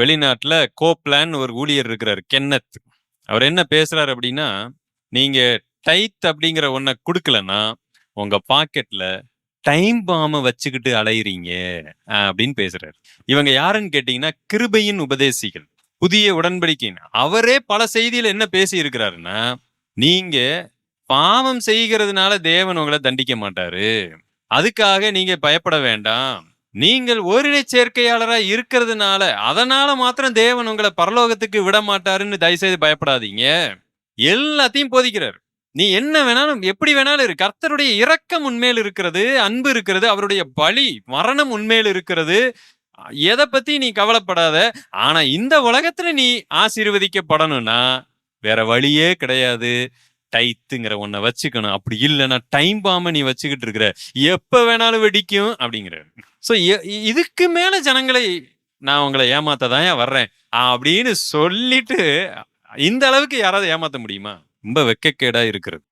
வெளிநாட்டில் கோப்லான் ஒரு ஊழியர் இருக்கிறார் கென்னத். அவர் என்ன பேசுறாரு அப்படின்னா நீங்க டைத் அப்படிங்கிற ஒன்ன கொடுக்கலன்னா உங்க பாக்கெட்ல டைம் பாம வச்சுக்கிட்டு அலையிறீங்க அப்படின்னு பேசுறாரு. இவங்க யாருன்னு கேட்டீங்கன்னா கிருபையின் உபதேசிகள் புதிய உடன்படிக்கைன்னு. அவரே பல செய்தியில என்ன பேசி இருக்கிறாருன்னா நீங்க பாவம் செய்கிறதுனால தேவன் உங்களை தண்டிக்க மாட்டாரு. அதுக்காக நீங்க பயப்பட வேண்டாம். நீங்கள் ஓரினை சேர்க்கையாளராக இருக்கிறதுனால அதனால மாத்திரம் தேவன் உங்களை பரலோகத்துக்கு விட மாட்டாருன்னு தயவுசெய்து பயப்படாதீங்க. எல்லாத்தையும் போதிக்கிறார். நீ என்ன வேணாலும் எப்படி வேணாலும் இரு. கர்த்தருடைய இரக்கம் உண்மையில் இருக்கிறது அன்பு இருக்கிறது அவருடைய பலி மரணம் உண்மையில் இருக்கிறது. எதை பத்தி நீ கவலைப்படாத. ஆனா இந்த உலகத்துல நீ ஆசீர்வதிக்கப்படணும்னா வேற வழியே கிடையாது. டைத்துங்கிற ஒன்ன வச்சுக்கணும். அப்படி இல்லைன்னா டைம் பாம நீ வச்சுக்கிட்டு இருக்கிற. எப்ப வேணாலும் வெடிக்கும் அப்படிங்கிறாரு. ஸோ இதுக்கு மேலே ஜனங்களை நான் உங்களை ஏமாத்த தான் வர்றேன். அப்படின்னு சொல்லிட்டு இந்த அளவுக்கு யாராவது ஏமாற்ற முடியுமா? ரொம்ப வெக்கக்கேடாக இருக்கிறது.